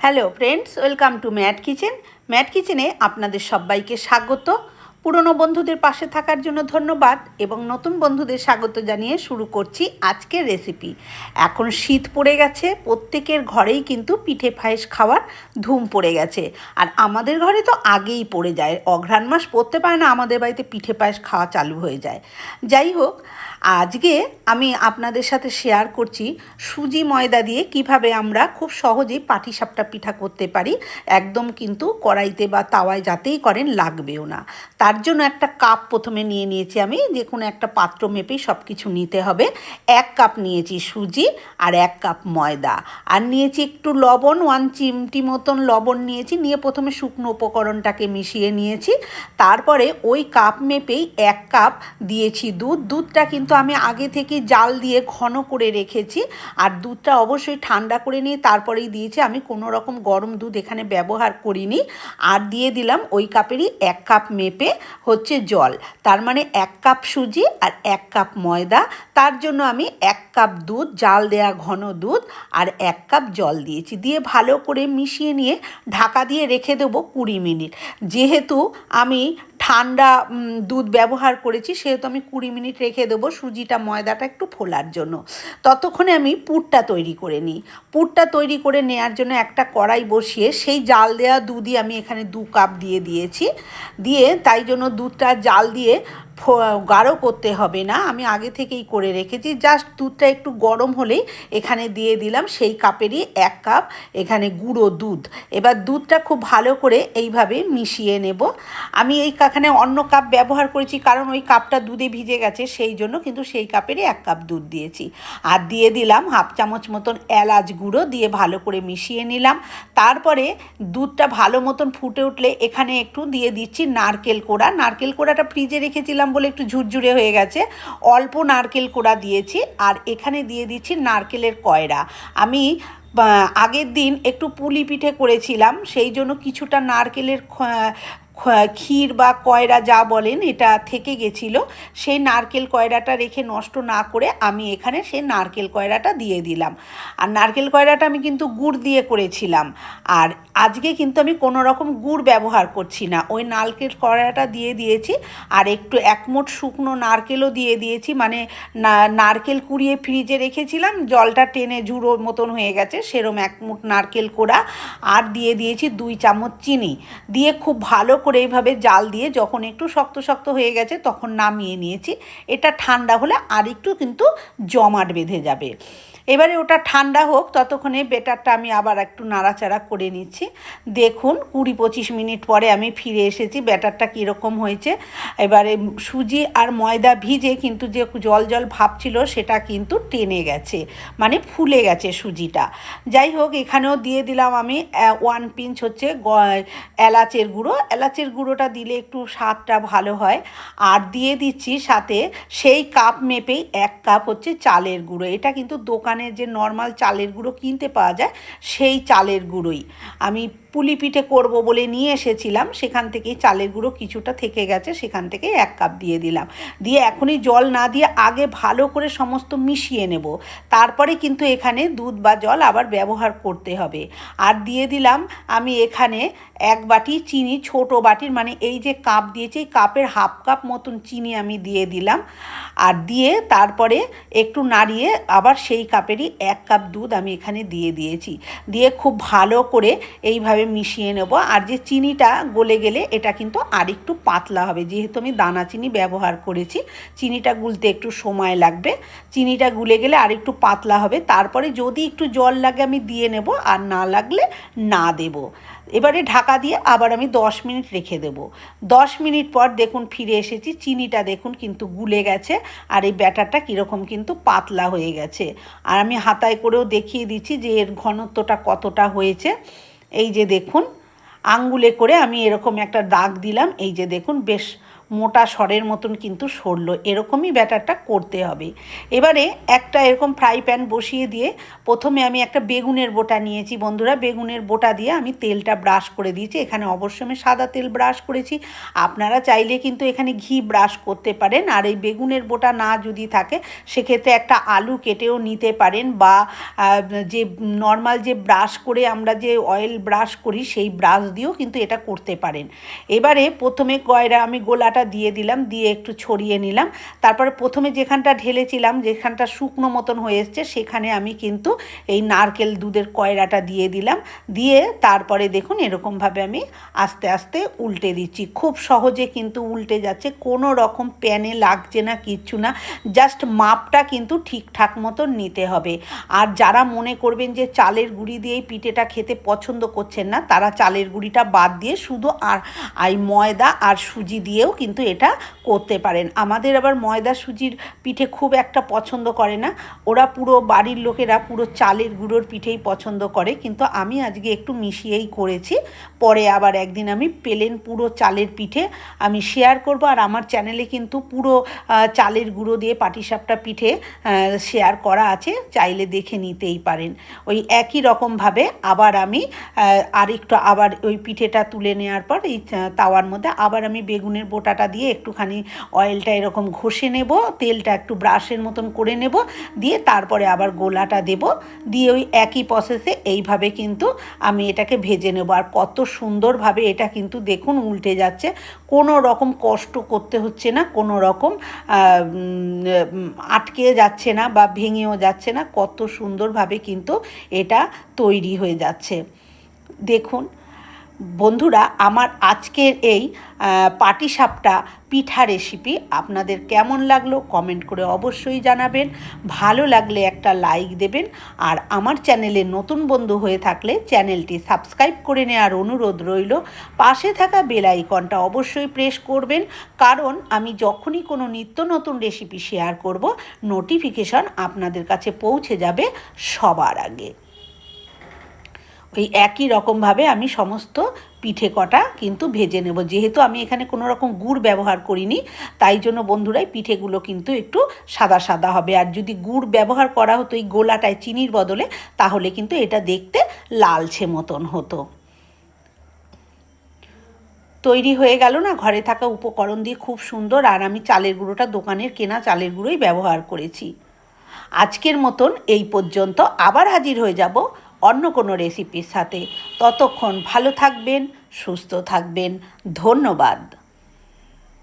Hello friends welcome to Mat Kitchen Mat কিচেনে আপনাদের সবাইকে স্বাগত। পুরনো বন্ধুদের পাশে থাকার জন্য ধন্যবাদ এবং নতুন বন্ধুদের স্বাগত জানিয়ে শুরু করছি আজকের রেসিপি এখন শীত পড়ে গেছে, প্রত্যেকের ঘরেই কিন্তু পিঠে পায়েস খাওয়ার ধুম পড়ে গেছে। আর আমাদের ঘরে তো আগেই পড়ে যায়, অঘ্রাণ মাস পড়তে পারে না আমাদের বাড়িতে পিঠে পায়েস খাওয়া চালু হয়ে যায়। যাই হোক আজকে আমি আপনাদের সাথে শেয়ার করছি সুজি ময়দা দিয়ে কীভাবে আমরা খুব সহজেই পাটিসাপটা পিঠা করতে পারি। একদম কিন্তু কড়াইতে বা তাওয়ায় যাতেই করেন লাগবেও না। তার জন্য একটা কাপ প্রথমে নিয়ে নিয়েছি আমি। যে কোনো একটা পাত্র মেপেই সব কিছু নিতে হবে। এক কাপ নিয়েছি সুজি আর এক কাপ ময়দা। আর নিয়েছি একটু লবণ ওয়ান চিমটি মতন লবণ নিয়েছি। নিয়ে প্রথমে শুকনো উপকরণটাকে মিশিয়ে নিয়েছি। তারপরে ওই কাপ মেপেই এক কাপ দিয়েছি দুধ। দুধটা কিন্তু আমি আগে থেকে জাল দিয়ে ঘন করে রেখেছি আর দুধটা অবশ্যই ঠান্ডা করে নিয়ে তারপরেই দিয়েছি। আমি কোনো রকম গরম দুধ এখানে ব্যবহার করিনি। আর দিয়ে দিলাম ওই কাপেরই এক কাপ মেপে হচ্ছে জল। তার মানে এক কাপ সুজি আর এক কাপ ময়দা। তার জন্য আমি এক কাপ দুধ, জাল দেয়া ঘন দুধ আর এক কাপ জল দিয়েছি। দিয়ে ভালো করে মিশিয়ে নিয়ে ঢাকা দিয়ে রেখে দেবো কুড়ি মিনিট। যেহেতু আমি ঠান্ডা দুধ ব্যবহার করেছি, সেহেতু আমি কুড়ি মিনিট রেখে দেবো সুজিটা, ময়দাটা একটু ফোলার জন্য। ততক্ষণে আমি পুরটা তৈরি করে নিই। পুরটা তৈরি করে নেওয়ার জন্য একটা কড়াই বসিয়ে সেই জাল দেওয়া দুধই আমি এখানে দু কাপ দিয়ে দিয়েছি। দিয়ে তাই জন্য দুধটা জাল দিয়ে গাঢ় করতে হবে না। আমি আগে থেকেই করে রেখেছি। জাস্ট দুধটা একটু গরম হলেই এখানে দিয়ে দিলাম সেই কাপেরই এক কাপ এখানে গুঁড়ো দুধ। এবার দুধটা খুব ভালো করে এইভাবে মিশিয়ে নেব। আমি এই এখানে অন্য কাপ ব্যবহার করেছি কারণ ওই কাপটা দুধে ভিজে গেছে সেই জন্য কিন্তু সেই কাপেরই এক কাপ দুধ দিয়েছি। আর দিয়ে দিলাম হাফ চামচ মতন এলাচ গুঁড়ো দিয়ে ভালো করে মিশিয়ে নিলাম। তারপরে দুধটা ভালো মতন ফুটে উঠলে এখানে একটু দিয়ে দিচ্ছি নারকেল কোড়া। নারকেল কোড়াটা ফ্রিজে রেখেছিলাম বলে একটু ঝুরঝুরে হয়ে গেছে। অল্প নারকেল কোড়া দিয়েছি আর এখানে দিয়ে দিচ্ছি নারকেলের কয়রা। আমি আগের দিন একটু পুলি পিঠে করেছিলাম, সেই জন্য কিছুটা নারকেলের ক্ষীর বা কয়রা যা বলেন, এটা থেকে গেছিল। সেই নারকেল কয়রাটা রেখে নষ্ট না করে আমি এখানে সেই নারকেল কয়রাটা দিয়ে দিলাম। আর নারকেল কয়রাটা আমি কিন্তু গুড় দিয়ে করেছিলাম। আর আজকে কিন্তু আমি কোনো রকম গুড় ব্যবহার করছি না। ওই নারকেল কয়রাটা দিয়ে দিয়েছি আর একটু একমোট শুকনো নারকেলও দিয়ে দিয়েছি। মানে নারকেল কুড়িয়ে ফ্রিজে রেখেছিলাম, জলটা টেনে ঝুড়োর মতন হয়ে গেছে, সেরম একমুঠ নারকেল কোড়া। আর দিয়ে দিয়েছি দুই চামচ চিনি। দিয়ে খুব ভালো করে এইভাবে জাল দিয়ে যখন একটু শক্ত শক্ত হয়ে গেছে তখন নামিয়ে নিয়েছি। এটা ঠান্ডা হলে আর একটু কিন্তু জমাট বেঁধে যাবে। এবারে ওটা ঠান্ডা হোক, ততক্ষণে বেটারটা আমি আবার একটু নাড়াচাড়া করে নিচ্ছি। দেখুন, কুড়ি পঁচিশ মিনিট পরে আমি ফিরে এসেছি, ব্যাটারটা কীরকম হয়েছে। এবারে সুজি আর ময়দা ভিজে কিন্তু যে জল জল ভাব ছিল সেটা কিন্তু টেনে গেছে মানে ফুলে গেছে সুজিটা। যাই হোক, এখানেও দিয়ে দিলাম আমি ওয়ান পিঞ্চ হচ্ছে এলাচের গুঁড়ো। এলাচের গুঁড়োটা দিলে একটু স্বাদটা ভালো হয়। আর দিয়ে দিচ্ছি সাথে সেই কাপ মেপেই এক কাপ হচ্ছে চালের গুঁড়ো। এটা কিন্তু দোকানের যে নর্মাল চালের গুঁড়ো কিনতে পাওয়া যায়, সেই চালের গুঁড়োই। আমি পুলি পিঠে করব বলে নিয়ে এসেছিলাম, সেখান থেকেই চালের গুঁড়ো কিছুটা থেকে গেছে, সেখান থেকে এক কাপ দিয়ে দিলাম। দিয়ে এখনই জল না দিয়ে আগে ভালো করে সমস্ত মিশিয়ে নেব। তারপরে কিন্তু এখানে দুধ বা জল আবার ব্যবহার করতে হবে। আর দিয়ে দিলাম আমি এখানে এক বাটি চিনি, ছোট বাটির মানে এই যে কাপ দিয়েছি, এই কাপের হাফ কাপ মতন চিনি আমি দিয়ে দিলাম। আর দিয়ে তারপরে একটু নাড়িয়ে আবার সেই কাপেরই এক কাপ দুধ আমি এখানে দিয়ে দিয়েছি। দিয়ে খুব ভালো করে এইভাবে মিশিয়ে নেব। আর যে চিনিটা গলে গেলে এটা কিন্তু আরেকটু পাতলা হবে। যেহেতু আমি দানা চিনি ব্যবহার করেছি, চিনিটা গুলতে একটু সময় লাগবে। চিনিটা গুলে গেলে আরেকটু পাতলা হবে। তারপরে যদি একটু জল লাগে আমি দিয়ে নেব, আর না লাগলে না দেব। এবারে ঢাকা দিয়ে আবার আমি দশ মিনিট রেখে দেব। দশ মিনিট পর দেখুন ফিরে এসেছি, চিনিটা দেখুন কিন্তু গুলে গেছে, আর এই ব্যাটারটা কীরকম কিন্তু পাতলা হয়ে গেছে। আর আমি হাতায় করেও দেখিয়ে দিচ্ছি যে এর ঘনত্বটা কতটা হয়েছে। এই যে দেখুন আঙ্গুলে করে আমি এরকম একটা দাগ দিলাম এই যে দেখুন বেশ মোটা সরের মতন কিন্তু সরলো। এরকমই ব্যাটারটা করতে হবে। এবারে একটা এরকম ফ্রাই প্যান বসিয়ে দিয়ে প্রথমে আমি একটা বেগুনের বোটা নিয়েছি। বন্ধুরা, বেগুনের বোটা দিয়ে আমি তেলটা ব্রাশ করে দিয়েছি। এখানে অবশ্যই আমি সাদা তেল ব্রাশ করেছি। আপনারা চাইলে কিন্তু এখানে ঘি ব্রাশ করতে পারেন। আর এই বেগুনের বোটা না যদি থাকে, সেক্ষেত্রে একটা আলু কেটেও নিতে পারেন বা যে নর্মাল যে ব্রাশ করে আমরা যে অয়েল ব্রাশ করি, সেই ব্রাশ দিয়েও কিন্তু এটা করতে পারেন। এবারে প্রথমে কয়রা আমি গোলাটা দিয়ে দিলাম, দিয়ে একটু ছড়িয়ে নিলাম। তারপরে প্রথমে যেখানটা ঢেলেছিলাম, যেখানটা শুকনো মতন হয়ে এসছে, সেখানে আমি কিন্তু এই নারকেল দুধের কয়রাটা দিয়ে দিলাম। দিয়ে তারপরে দেখুন, এরকমভাবে আমি আস্তে আস্তে উল্টে দিচ্ছি। খুব সহজে কিন্তু উল্টে যাচ্ছে, কোনো রকম প্যানে লাগছে না, কিচ্ছু না। জাস্ট মাপটা কিন্তু ঠিকঠাক মতন নিতে হবে। আর যারা মনে করবেন যে চালের গুঁড়ি দিয়েই পিঠেটা খেতে পছন্দ করছেন না, তারা চালের গুঁড়িটা বাদ দিয়ে শুধু আর এই ময়দা আর সুজি দিয়েও কিন্তু এটা করতে পারেন। আমাদের আবার ময়দা সুজির পিঠে খুব একটা পছন্দ করে না। ওরা পুরো বাড়ির লোকেরা পুরো চালের গুঁড়োর পিঠেই পছন্দ করে। কিন্তু আমি আজকে একটু মিশিয়েই করেছি। পরে আবার একদিন আমি পেলেন পুরো চালের পিঠে আমি শেয়ার করব। আর আমার চ্যানেলে কিন্তু পুরো চালের গুঁড়ো দিয়ে পাটিসাপটা পিঠে শেয়ার করা আছে। চাইলে দেখে নিতেই পারেন। ওই একই রকমভাবে আবার আমি আরেকটু আবার ওই পিঠেটা তুলে নেওয়ার পর এই তাওয়ার মধ্যে আবার আমি বেগুনের বোটাটা দিয়ে একটুখানি অয়েলটা এরকম ঘষে নেব, তেলটা একটু ব্রাশের মতন করে নেব, দিয়ে তারপরে আবার গোলাটা দেব, দিয়ে ওই একই প্রসেসে এইভাবে কিন্তু আমি এটাকে ভেজে নেব। আর কত সুন্দরভাবে এটা কিন্তু দেখুন উল্টে যাচ্ছে। কোনো রকম কষ্ট করতে হচ্ছে না, কোনো রকম আটকে যাচ্ছে না বা ভেঙেও যাচ্ছে না। কত সুন্দরভাবে কিন্তু এটা তৈরি হয়ে যাচ্ছে। দেখুন বন্ধুরা, আমার আজকের এই পাটিসাপটা পিঠা রেসিপি আপনাদের কেমন লাগল কমেন্ট করে অবশ্যই জানাবেন। ভালো লাগলে একটা লাইক দেবেন। আর আমার চ্যানেলে নতুন বন্ধু হয়ে থাকলে চ্যানেলটি সাবস্ক্রাইব করে নেওয়ার অনুরোধ রইল। পাশে থাকা বেল আইকনটা অবশ্যই প্রেস করবেন। কারণ আমি যখনই কোনো নিত্য নতুন রেসিপি শেয়ার করব নোটিফিকেশন আপনাদের কাছে পৌঁছে যাবে সবার আগে। ওই একই রকমভাবে আমি সমস্ত পিঠে কটা কিন্তু ভেজে নেব। যেহেতু আমি এখানে কোনো রকম গুড় ব্যবহার করিনি, তাই জন্য বন্ধুরাই পিঠেগুলো কিন্তু একটু সাদা সাদা হবে। আর যদি গুড় ব্যবহার করা হতো এই গোলাটায় চিনির বদলে, তাহলে কিন্তু এটা দেখতে লালছে মতন হতো। তৈরি হয়ে গেল না, ঘরে থাকা উপকরণ দিয়ে খুব সুন্দর। আর আমি চালের গুঁড়োটা দোকানের কেনা চালের গুঁড়োই ব্যবহার করেছি। আজকের মতন এই পর্যন্ত। আবার হাজির হয়ে যাব অন্য কোনো রেসিপির সাথে। ততক্ষণ ভালো থাকবেন সুস্থ থাকবেন। ধন্যবাদ।